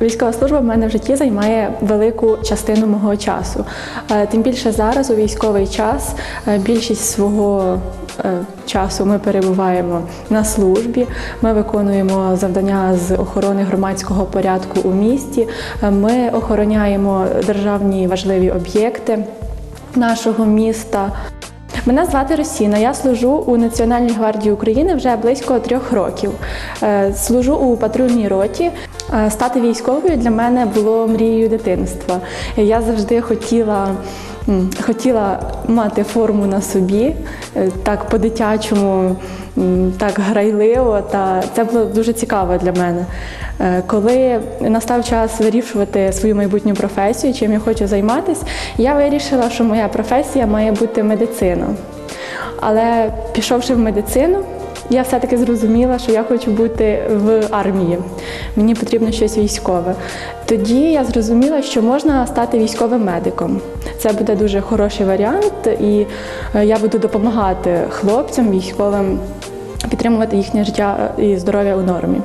Військова служба в мене в житті займає велику частину мого часу. Е, Тим більше зараз у військовий час е, більшість свого е, часу ми перебуваємо на службі. Ми виконуємо завдання з охорони громадського порядку у місті. Ми охороняємо державні важливі об'єкти нашого міста. Мене звати Росіна. Я служу у Національній гвардії України вже близько трьох років. Служу у патрульній роті. Е, Стати військовою для мене було мрією дитинства. Я завжди хотіла. Хотіла мати форму на собі, е, так по-дитячому, так грайливо, та це було дуже цікаво для мене. Е, Коли настав час вирішувати свою майбутню професію, чим я хочу займатися, я вирішила, що моя професія має бути медицина. Але пішовши в медицину, я все-таки зрозуміла, що я хочу бути в армії. Мені потрібно щось військове. Тоді я зрозуміла, що можна стати військовим медиком. Це буде дуже хороший варіант, і е, я буду допомагати хлопцям, військовим підтримувати їхнє життя і здоров'я у нормі.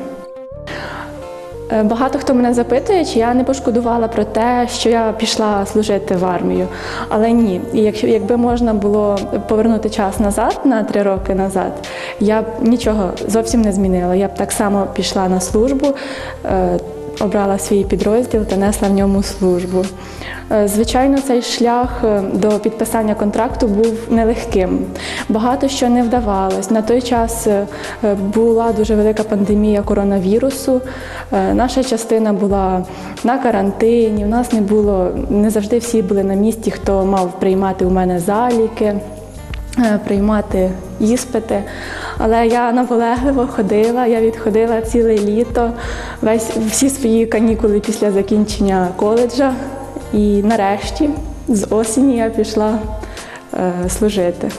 Е, Багато хто мене запитує, чи я не пошкодувала про те, що я пішла служити в армію. Але ні. І якщо якби можна було повернути час назад на три роки назад, я б нічого зовсім не змінила. Я б так само пішла на службу, е, обрала свій підрозділ та несла в ньому службу. Е, Звичайно, цей шлях е, до підписання контракту був нелегким. Багато що не вдавалось. На той час е, була дуже велика пандемія коронавірусу. Наша частина була на карантині. У нас не було не завжди всі були на місці, хто мав приймати у мене заліки. Е, Приймати іспити, але я наполегливо ходила. Я відходила ціле літо, весь всі свої канікули після закінчення коледжа. І нарешті з осені я пішла е, служити.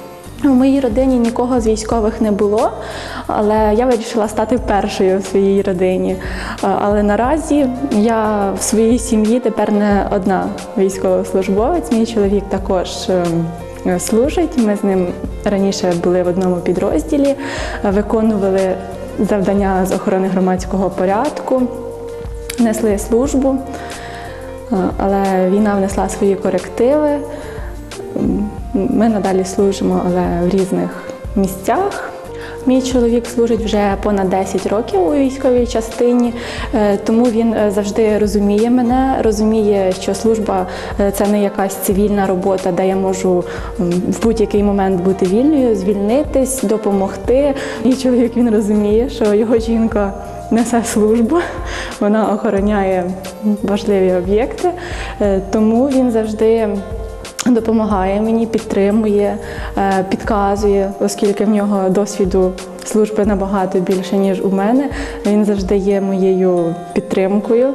У моїй родині нікого з військових не було, але я вирішила стати першою в своїй родині. Е, Але наразі я в своїй сім'ї тепер не одна військовослужбовець. Мій чоловік також е, служить. Ми з ним раніше були в одному підрозділі, виконували завдання з охорони громадського порядку, несли службу. Е, Але війна внесла свої корективи. Ми надалі служимо, але в різних місцях. Мій чоловік служить вже понад 10 років у військовій частині, е, тому він е, завжди розуміє мене, розуміє, що служба е, це не якась цивільна робота, де я можу в будь-який момент бути вільною, звільнитись, допомогти. Мій чоловік він розуміє, що його жінка несе службу, вона охороняє важливі об'єкти, тому він завжди допомагає мені, підтримує, е, підказує, оскільки в нього досвіду служби набагато більше, ніж у мене. Він завжди є моєю підтримкою.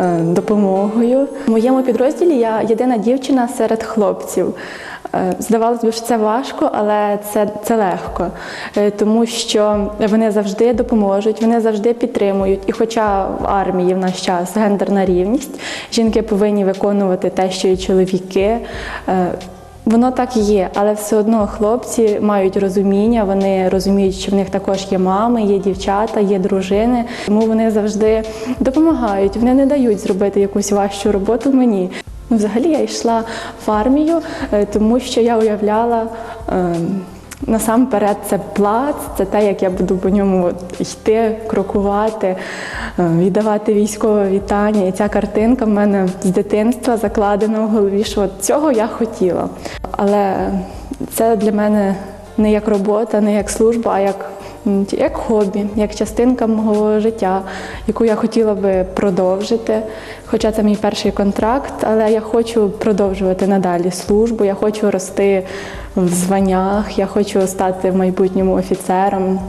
е, Допомогою в моєму підрозділі я єдина дівчина серед хлопців. Е, Здавалось би, що це важко, але це, це легко, Е, тому що вони завжди допоможуть, вони завжди підтримують. І хоча в армії в наш час гендерна рівність, жінки повинні виконувати те, що і чоловіки. е, Воно так є, але все одно хлопці мають розуміння, вони розуміють, що в них також є мами, є дівчата, є дружини. Тому вони завжди допомагають, вони не дають зробити якусь важчу роботу мені. Взагалі я йшла в армію, е, тому що я уявляла. е, Насамперед, це плац, це те, як я буду по ньому йти, крокувати, е, віддавати військове вітання. І ця картинка в мене з дитинства закладена в голові, що цього я хотіла. Але це для мене не як робота, не як служба, а як, як хобі, як частинка мого життя, яку я хотіла би продовжити. Хоча це мій перший контракт, але я хочу продовжувати надалі службу, я хочу рости в званнях, я хочу стати в майбутньому офіцером.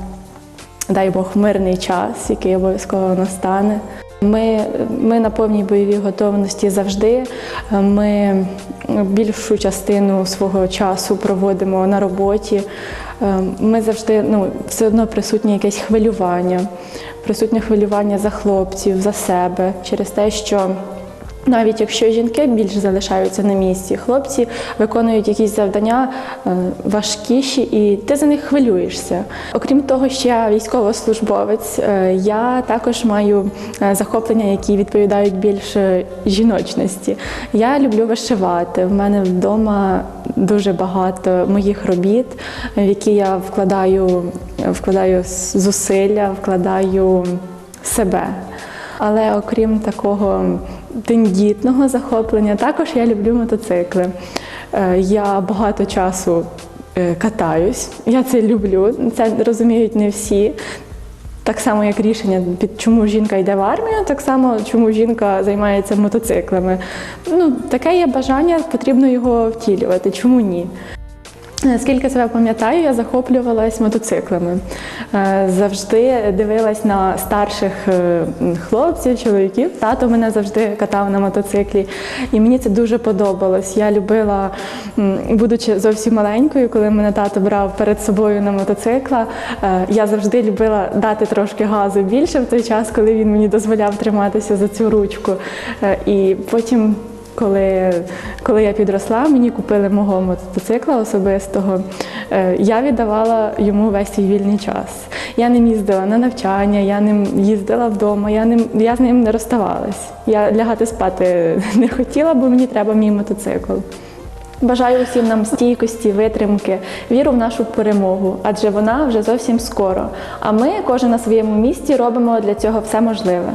Дай Бог мирний час, який обов'язково настане. Ми, ми на повній бойовій готовності завжди. Ми більшу частину свого часу проводимо на роботі. Ми завжди ну, все одно присутнє якесь хвилювання, присутнє хвилювання за хлопців, за себе через те, що Навіть якщо жінки більш залишаються на місці, хлопці виконують якісь завдання е, важкіші, і ти за них хвилюєшся. Окрім того, що я військовослужбовець, е, я також маю е, захоплення, які відповідають більше жіночності. Я люблю вишивати. В мене вдома дуже багато моїх робіт, в які я вкладаю, вкладаю зусилля, вкладаю себе. Але окрім такого тендітного захоплення, також я люблю мотоцикли. Е, Я багато часу е, катаюсь, я це люблю. Це розуміють не всі. Так само, як рішення, під чому жінка йде в армію, так само чому жінка займається мотоциклами. Ну, таке є бажання, потрібно його втілювати. Чому ні? Скільки себе пам'ятаю, я захоплювалась мотоциклами. Е, Завжди дивилась на старших е, хлопців, чоловіків. Тато мене завжди катав на мотоциклі, і мені це дуже подобалось. Я любила, будучи зовсім маленькою, коли мене тато брав перед собою на мотоцикла, е, я завжди любила дати трошки газу більше в той час, коли він мені дозволяв триматися за цю ручку. І потім коли, коли я підросла, мені купили мого мотоцикла особистого. Е, Я віддавала йому весь свій вільний час. Я ним їздила на навчання, я ним їздила вдома, я, ним, я з ним не розставалась. Я лягати спати не хотіла, бо мені треба мій мотоцикл. Бажаю усім нам стійкості, витримки, віру в нашу перемогу, адже вона вже зовсім скоро. А ми, кожен на своєму місці, робимо для цього все можливе.